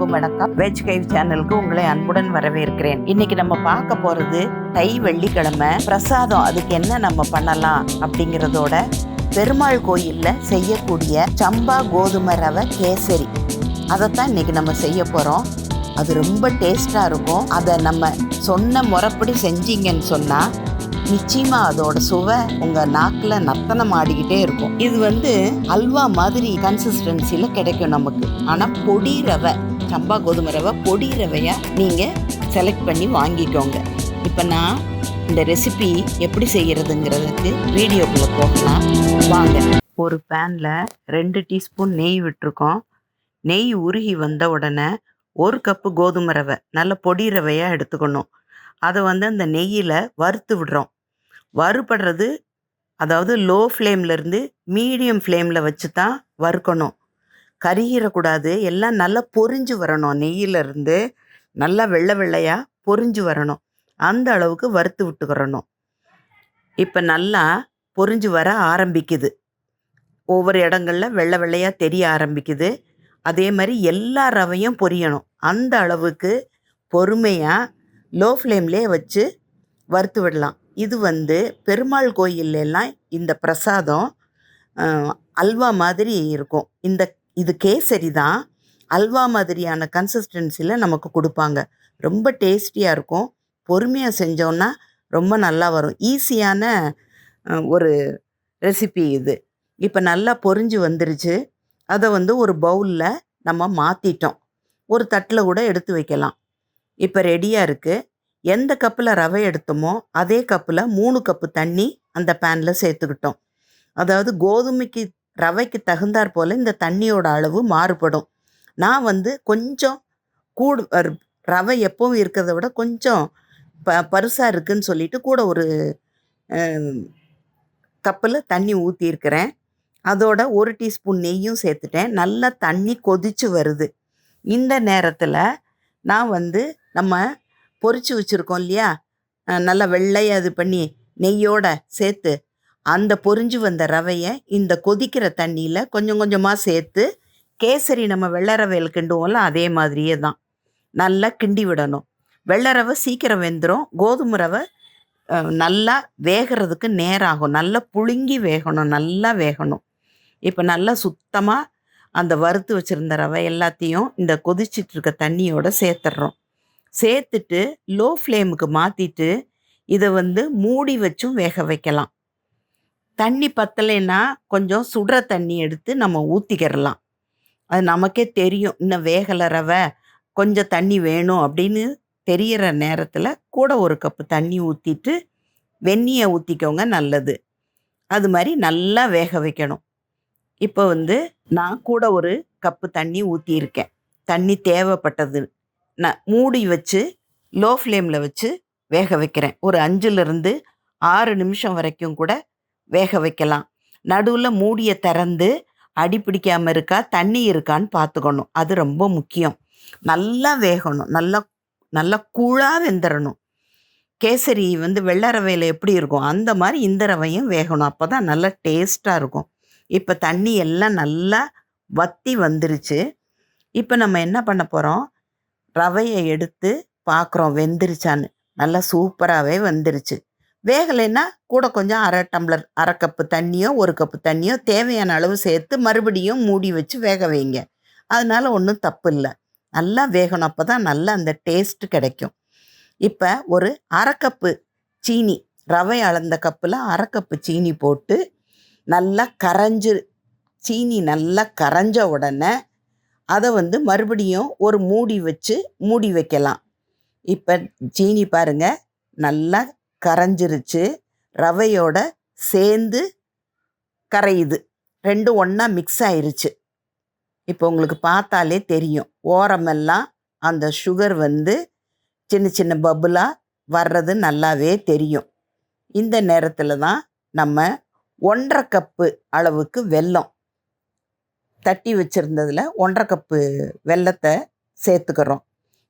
அனைவருக்கும் வணக்கம். வெஜ் கைவ் சேனலுக்கு உங்களை அன்புடன் வரவேற்கிறேன். இன்னைக்கு நம்ம பார்க்க போறது தை வெள்ளிக்கிழமை. பிரசாதம் அதுக்கு என்ன நம்ம பண்ணலாம் அப்படிங்கிறதோட பெருமாள் கோயிலில் செய்யக்கூடிய சம்பா கோதுமை ரவை கேசரி. அதைத்தான் இன்னைக்கு நம்ம செய்ய போகிறோம் அது ரொம்ப டேஸ்டாக இருக்கும். அதை நம்ம சொன்ன முறைப்படி செஞ்சீங்கன்னு சொன்னால் நிச்சயமாக அதோட சுவை உங்கள் நாக்கில் நத்தனம் ஆடிக்கிட்டே இருக்கும். இது வந்து அல்வா மாதிரி கன்சிஸ்டன்சியில் கிடைக்கும் நமக்கு. ஆனால் பொடி ரவை சம்பா கோதுமை ரவை பொடி ரவையாக நீங்கள் செலக்ட் பண்ணி வாங்கிக்கோங்க. இப்போ நான் இந்த ரெசிபி எப்படி செய்கிறதுங்கிறதுக்கு வீடியோக்குள்ளே போகலாம். வாங்க. ஒரு பேனில் ரெண்டு டீஸ்பூன் நெய் விட்டுருக்கோம். நெய் உருகி வந்த உடனே ஒரு கப்பு கோதுமை ரவை நல்ல பொடி ரவையாக எடுத்துக்கணும். அதை வந்து அந்த நெய்யில் வறுத்து விடுறோம். வறுபடுறது அதாவது லோ ஃப்ளேம்லேருந்து மீடியம் ஃப்ளேமில் வச்சு தான் வறுக்கணும். கருகிடக்கூடாது எல்லாம் நல்லா பொரிஞ்சு வரணும். நெய்யிலிருந்து நல்லா வெள்ளை வெள்ளையாக பொரிஞ்சு வரணும். அந்த அளவுக்கு வறுத்து விட்டுக்கிறணும். இப்போ நல்லா பொரிஞ்சு வர ஆரம்பிக்குது. ஒவ்வொரு இடங்கள்ல வெள்ளை வெள்ளையாக தெரிய ஆரம்பிக்குது. அதே மாதிரி எல்லா ரவையும் பொரியணும். அந்த அளவுக்கு பொறுமையாக லோ ஃப்ளேம்லேயே வச்சு வறுத்து விடலாம். இது வந்து பெருமாள் கோயிலெல்லாம் இந்த பிரசாதம் அல்வா மாதிரி இருக்கும். இந்த இது கேசரி தான் அல்வா மாதிரியான கன்சிஸ்டன்சியில் நமக்கு கொடுப்பாங்க. ரொம்ப டேஸ்டியாக இருக்கும். பொறுமையாக செஞ்சோன்னா ரொம்ப நல்லா வரும். ஈஸியான ஒரு ரெசிபி இது. இப்போ நல்லா பொரிஞ்சு வந்துருச்சு. அதை வந்து ஒரு பவுலில் நம்ம மாற்றிட்டோம் ஒரு தட்டில் கூட எடுத்து வைக்கலாம். இப்போ ரெடியாக இருக்குது எந்த கப்பில் ரவை எடுத்தோமோ அதே கப்பில் மூணு கப்பு தண்ணி அந்த பேனில் சேர்த்துக்கிட்டோம். அதாவது கோதுமைக்கு ரவைக்கு தகுந்தாற் போல் இந்த தண்ணியோட அளவு மாறுபடும். நான் வந்து கொஞ்சம் கூடு ரவை எப்பவும் இருக்கிறத விட கொஞ்சம் ப பருசாக இருக்குதுன்னு சொல்லிட்டு கூட ஒரு கப்பில் தண்ணி ஊற்றியிருக்கிறேன் அதோட ஒரு டீஸ்பூன் நெய்யும் சேர்த்துட்டேன். நல்லா தண்ணி கொதிச்சு வருது. இந்த நேரத்தில் நான் வந்து நம்ம பொறிச்சு வச்சுருக்கோம் இல்லையா? நல்லா வெள்ளையாக இது பண்ணி நெய்யோட சேர்த்து அந்த பொரிஞ்சு வந்த ரவையை இந்த கொதிக்கிற தண்ணியில் கொஞ்சம் கொஞ்சமாக சேர்த்து கேசரி நம்ம வெள்ளை ரவையில் கிண்டுவோம்ல அதே மாதிரியே தான். நல்லா கிண்டி விடணும். வெள்ளை ரவை சீக்கிரம் வெந்துடும் கோதுமை ரவை நல்லா வேகிறதுக்கு நேரம் ஆகும் நல்லா புழுங்கி வேகணும். நல்லா வேகணும். இப்போ நல்லா சுத்தமாக அந்த வறுத்து வச்சுருந்த ரவை எல்லாத்தையும் இந்த கொதிச்சிட்டு இருக்க சேர்த்துட்றோம் சேர்த்துட்டு லோ ஃப்ளேமுக்கு மாற்றிட்டு இதை வந்து மூடி வச்சும் வேக வைக்கலாம். தண்ணி பத்தலைன்னா கொஞ்சம் சுடுற தண்ணி எடுத்து நம்ம ஊற்றிக்கிறலாம் அது நமக்கே தெரியும். இன்னும் வேகலை ரவை கொஞ்சம் தண்ணி வேணும் அப்படின்னு தெரியிற நேரத்தில் கூட ஒரு கப்பு தண்ணி ஊற்றிட்டு வெந்நியை ஊற்றிக்கோங்க நல்லது. அது மாதிரி நல்லா வேக வைக்கணும். இப்போ வந்து நான் கூட ஒரு கப்பு தண்ணி ஊற்றியிருக்கேன் தண்ணி தேவைப்பட்டது நான் மூடி வச்சு லோ ஃப்ளேமில் வச்சு வேக வைக்கிறேன். ஒரு அஞ்சுலேருந்து ஆறு நிமிஷம் வரைக்கும் கூட வேக வைக்கலாம். நடுவில் மூடியை திறந்து அடி பிடிக்காமல் இருக்கா தண்ணி இருக்கான்னு பார்த்துக்கணும் அது ரொம்ப முக்கியம். நல்லா வேகணும். நல்லா நல்லா கூழாக வெந்துடணும் கேசரி வந்து வெள்ளை ரவையில் எப்படி இருக்கும்? அந்த மாதிரி இந்த ரவையும் வேகணும். அப்போ தான் நல்லா டேஸ்ட்டாக இருக்கும். இப்போ தண்ணி எல்லாம் நல்லா வத்தி வந்துருச்சு. இப்போ நம்ம என்ன பண்ண போகிறோம் ரவையை எடுத்து பார்க்குறோம் வெந்துருச்சான்னு. நல்லா சூப்பராகவே வந்துருச்சு. வேகலைன்னா கூட கொஞ்சம் அரை டம்ளர் அரை கப்பு தண்ணியோ ஒரு கப்பு தண்ணியோ தேவையான அளவு சேர்த்து மறுபடியும் மூடி வச்சு வேக வைங்க. அதனால் ஒன்றும் தப்பு இல்லை. நல்லா வேகணும். அப்போ தான் நல்லா அந்த டேஸ்ட்டு கிடைக்கும். இப்போ ஒரு அரை கப்பு சீனி ரவை அளந்த கப்பில் அரை கப்பு சீனி போட்டு நல்லா கரைஞ்சு சீனி நல்லா கரைஞ்ச உடனே அதை வந்து மறுபடியும் ஒரு மூடி வச்சு மூடி வைக்கலாம். இப்போ சீனி பாருங்க நல்லா கரைஞ்சிருச்சு. ரவையோட சேர்ந்து கரையுது. ரெண்டும் ஒன்றா மிக்ஸ் ஆயிருச்சு. இப்போ உங்களுக்கு பார்த்தாலே தெரியும். ஓரமெல்லாம் அந்த சுகர் வந்து சின்ன சின்ன பபுளாக வர்றது நல்லாவே தெரியும். இந்த நேரத்தில் தான் நம்ம ஒன்றரை கப்பு அளவுக்கு வெல்லம் தட்டி வச்சுருந்ததில் ஒன்றரை கப்பு வெல்லத்தை சேர்த்துக்கிறோம்.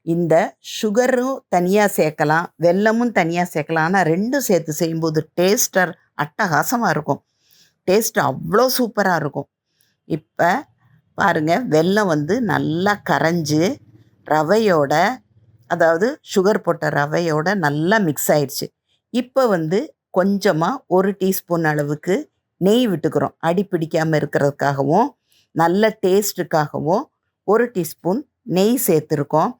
இந்த சுகரும் தனியாக சேர்க்கலாம் வெல்லமும் தனியாக சேர்க்கலாம். ஆனால் ரெண்டும் சேர்த்து செய்யும்போது டேஸ்டர் அட்டகாசமாக இருக்கும். டேஸ்ட் அவ்வளோ சூப்பராக இருக்கும். இப்போ பாருங்கள் வெல்லம் வந்து நல்லா கரைஞ்சி ரவையோட அதாவது சுகர் போட்ட ரவையோட நல்லா மிக்ஸ் ஆயிடுச்சு. இப்போ வந்து கொஞ்சமாக ஒரு டீஸ்பூன் அளவுக்கு நெய் விட்டுக்கிறோம். அடி பிடிக்காமல் இருக்கிறதுக்காகவும் நல்ல டேஸ்ட்டுக்காகவும் ஒரு டீஸ்பூன் நெய் சேர்த்துருக்கோம்.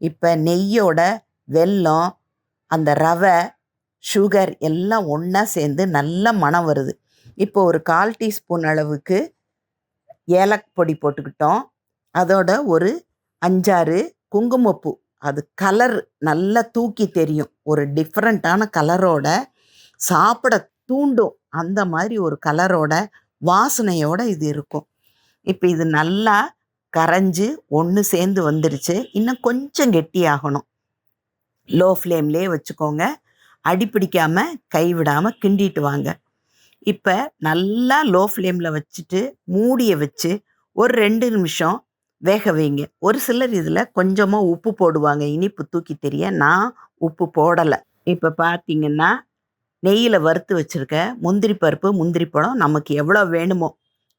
இப்போ நெய்யோட வெல்லம் அந்த ரவை சுகர் எல்லாம் ஒன்றா சேர்ந்து நல்ல மணம் வருது. இப்போ ஒரு கால் டீஸ்பூன் அளவுக்கு ஏலக் பொடி போட்டுக்கிட்டோம். அதோட ஒரு அஞ்சாறு குங்குமப்பூ. அது கலர் நல்லா தூக்கி தெரியும். ஒரு டிஃப்ரெண்ட்டான கலரோட சாப்பிட தூண்டும். அந்த மாதிரி ஒரு கலரோட வாசனையோட இது இருக்கும். இப்போ இது நல்லா கரைஞ்சு ஒன்று சேர்ந்து வந்துருச்சு. இன்னும் கொஞ்சம் கெட்டியாகணும் லோ ஃப்ளேம்லேயே வச்சுக்கோங்க. அடி கைவிடாமல் கிண்டிட்டு வாங்க. இப்போ நல்லா லோ ஃப்ளேமில் வச்சுட்டு மூடியை வச்சு ஒரு ரெண்டு நிமிஷம் வேக வைங்க. ஒரு சிலர் இதில் கொஞ்சமாக உப்பு போடுவாங்க. இனிப்பு தூக்கி தெரிய நான் உப்பு போடலை. இப்போ பார்த்தீங்கன்னா நெய்யில் வறுத்து வச்சுருக்க முந்திரி பருப்பு முந்திரி பழம் நமக்கு எவ்வளோ வேணுமோ.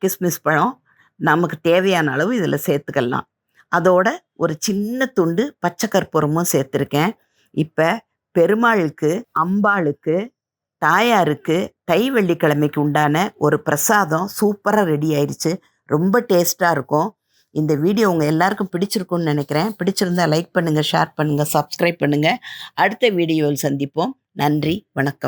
கிஸ்மிஸ் பழம் நமக்கு தேவையான அளவு இதில் சேர்த்துக்கலாம். அதோட ஒரு சின்ன துண்டு பச்சை கற்பூரமும் சேர்த்துருக்கேன். இப்போ பெருமாளுக்கு அம்பாளுக்கு தாயாருக்கு தை வெள்ளிக்கிழமைக்கு உண்டான ஒரு பிரசாதம் சூப்பராக ரெடி ஆயிடுச்சு. ரொம்ப டேஸ்ட்டாக இருக்கும். இந்த வீடியோ உங்கள் எல்லாருக்கும் பிடிச்சிருக்கும்னு நினைக்கிறேன். பிடிச்சிருந்தா லைக் பண்ணுங்கள் ஷேர் பண்ணுங்கள் சப்ஸ்கிரைப் பண்ணுங்கள் அடுத்த வீடியோவில் சந்திப்போம். நன்றி வணக்கம்.